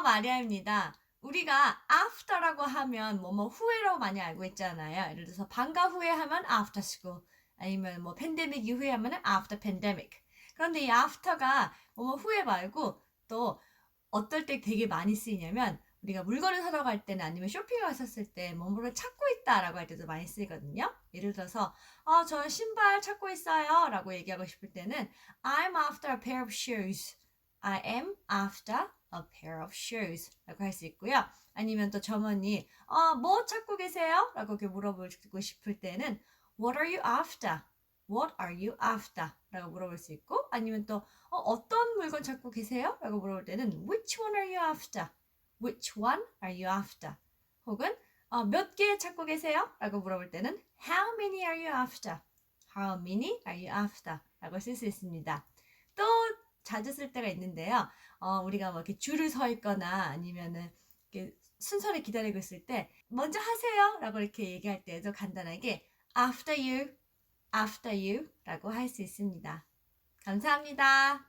마리아입니다. 우리가 after라고 하면 뭐뭐 후에라고 많이 알고 있잖아요. 예를 들어서 방과 후에 하면 after school 아니면 뭐 팬데믹 이후에 하면은 after pandemic. 그런데 이 after가 뭐뭐 후에 말고 또 어떨 때 되게 많이 쓰이냐면 우리가 물건을 사러 갈 때는 아니면 쇼핑을 갔었을 때 뭐뭐를 찾고 있다라고 할 때도 많이 쓰이거든요. 예를 들어서 어, 저 신발 찾고 있어요 라고 얘기하고 싶을 때는 I'm after a pair of shoes. I am after a pair of shoes 라고 할 수 있고요. 아니면 또 점원이 어, 뭐 찾고 계세요? 라고 이렇게 물어보고 싶을 때는 What are you after? What are you after? 라고 물어볼 수 있고 아니면 또 어, 떤 물건 찾고 계세요? 라고 물어볼 때는 Which one are you after? Which one are you after? 혹은 어, 몇 개 찾고 계세요? 라고 물어볼 때는 How many are you after? How many are you after? 라고 쓸 수 있습니다. 또 자주 쓸 때가 있는데요. 어, 우리가 뭐 이렇게 줄을 서 있거나 아니면은 이렇게 순서를 기다리고 있을 때 먼저 하세요 라고 이렇게 얘기할 때도 간단하게 after you, after you 라고 할 수 있습니다. 감사합니다.